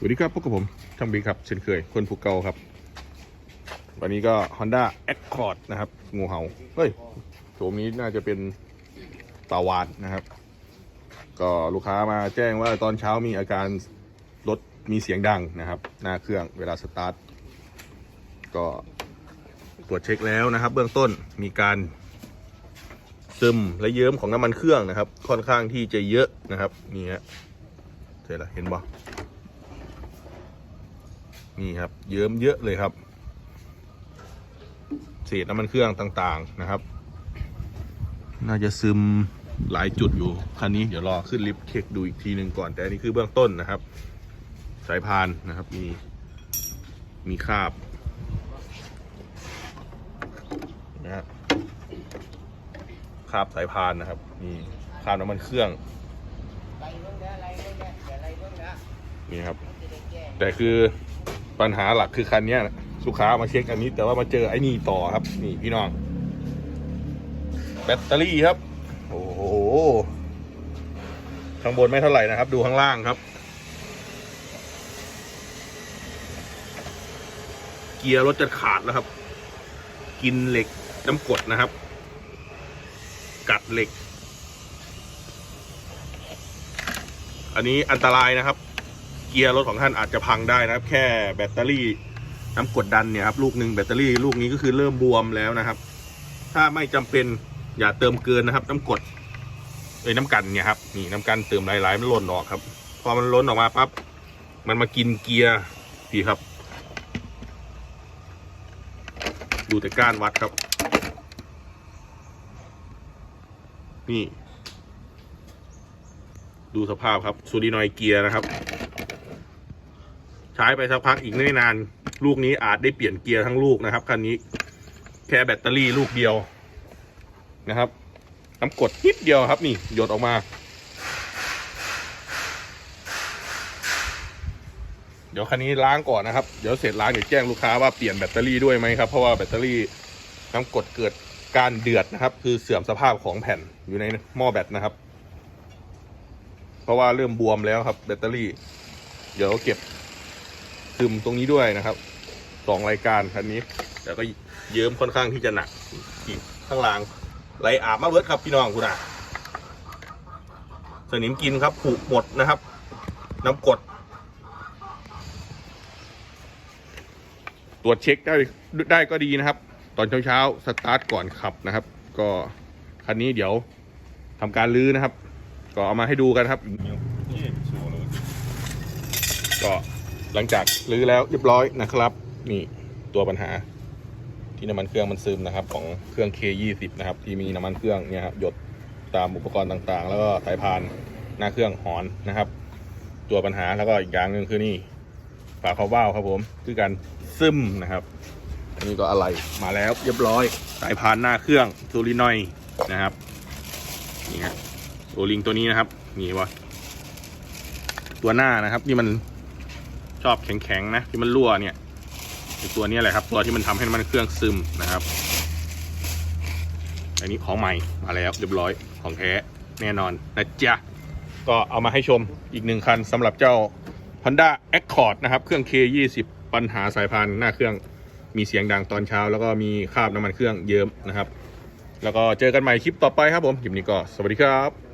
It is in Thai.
สวัสดีครับพบกับผมช่างบีครับเช่นเคยคนภูเก่าครับ วันนี้ก็ Honda Accord นะครับ งูเห่าเฮ้ยโฉมนี้น่าจะเป็นตาวานนะครับ ก็ลูกค้ามาแจ้งว่าตอนเช้ามีอาการรถมีเสียงดังนะครับ หน้าเครื่องเวลาสตาร์ท ก็ตรวจเช็คแล้วนะครับ เบื้องต้นมีการซึมและเยิ้มของน้ำมันเครื่องนะครับ ค่อนข้างที่จะเยอะนะครับนี่ฮะเสร็จแล้วเห็นบ่ นี่ครับ เยิ้มเยอะเลยครับเศษน้ำมันเครื่องต่างๆนะครับ น่าจะซึมหลายจุดอยู่คันนี้เดี๋ยวรอขึ้นลิฟต์เช็คดูอีกทีหนึ่งก่อนแต่อันนี้คือเบื้องต้นนะครับ สายพานนะครับ มีมีคราบนะฮะคราบสายพานนะครับมีคราบน้ำมันเครื่องนี่ครับ แต่คือ ปัญหาหลักคือคันนี้ยลูกค้ามาเช็คอันนี้ แต่ว่ามาเจอไอ้นี่ต่อครับ นี่พี่น้อง แบตเตอรี่ครับ โอ้โหข้างบนไม่เท่าไหร่นะครับ ดูข้างล่างครับ เกียร์รถจะขาดแล้วครับ กินเหล็กน้ำกรดนะครับ กัดเหล็ก อันนี้อันตรายนะครับ เกียร์รถของท่านอาจจะพังได้นะครับ แค่แบตเตอรี่น้ำกดดันเนี่ยครับลูกหนึ่งแบตเตอรี่ลูกนี้ก็คือเริ่มบวมแล้วนะครับ ถ้าไม่จำเป็นอย่าเติมเกินนะครับ น้ำกดเอ้ยน้ำกันเนี่ยครับนี่น้ำกันเติมหลายๆมันล่นออกครับ พอมันล้นออกมาปั๊บมันมากินเกียร์พี่ครับ ดูแต่ก้านวัดครับ นี่ ดูสภาพครับซูรินอยเกียร์นะครับ ใช้ไปสักพักอีกไม่นาน ลูกนี้อาจได้เปลี่ยนเกียร์ทั้งลูกนะครับคันนี้แค่แบตเตอรี่ลูกเดียวนะครับน้ำกดนิดเดียวครับนี่หยดออกมา เดี๋ยวคันนี้ล้างก่อนนะครับ เดี๋ยวเสร็จล้างเดี๋ยวแจ้งลูกค้าว่าเปลี่ยนแบตเตอรี่ด้วยไหมครับ เพราะว่าแบตเตอรี่น้ำกดเกิดการเดือดนะครับ คือเสื่อมสภาพของแผ่นอยู่ในหม้อแบตนะครับ เพราะว่าเริ่มบวมแล้วครับแบตเตอรี่ เดี๋ยวเก็บ ซึมตรงนี้ด้วยนะครับสองรายการคันนี้แต่ก็เยิ้มค่อนข้างที่จะหนักอีกข้างล่างไหลอาบมาเบิดครับพี่น้องคุณอะสนิมกินครับผุหมดนะครับ น้ำกรดตรวจเช็คได้ได้ก็ดีนะครับ ตอนเช้าเช้าๆสตาร์ทก่อนขับนะครับ ก็คันนี้เดี๋ยวทำการลื้อนะครับ ก็เอามาให้ดูกันครับก็ หลังจากรื้อแล้วเรียบร้อยนะครับ นี่ตัวปัญหา ที่น้ำมันเครื่องมันซึมนะครับ ของเครื่อง K20 นะครับ ที่มีน้ำมันเครื่องเนี่ยครับหยดตามอุปกรณ์ต่างๆ แล้วก็สายพานหน้าเครื่องหอนนะครับ ตัวปัญหาแล้วก็อีกอย่างหนึ่งคือนี่ฝาคาร์บ้าวครับผม คือการซึมนะครับ อันนี้ก็อะไรมาแล้วเรียบร้อย สายพานหน้าเครื่องซูรินอยนะครับนี่ฮะโอลิงตัวนี้นะครับนี่วะตัวหน้านะครับที่มัน ชอบแข็งๆนะที่มันรั่วเนี่ยตัวนี้แหละครับ ตัวที่มันทำให้น้ำมันเครื่องซึมนะครับ อันนี้ของใหม่มาแล้วเรียบร้อยของแท้แน่นอนนะจ๊ะก็เอามาให้ชมอีกหนึ่งคันสำหรับเจ้า Honda Accord นะครับ เครื่อง K20 ปัญหาสายพานหน้าเครื่องมีเสียงดังตอนเช้า แล้วก็มีคราบน้ำมันเครื่องเยิ้มนะครับ แล้วก็เจอกันใหม่คลิปต่อไปครับผมคลิปนี้ก็สวัสดีครับ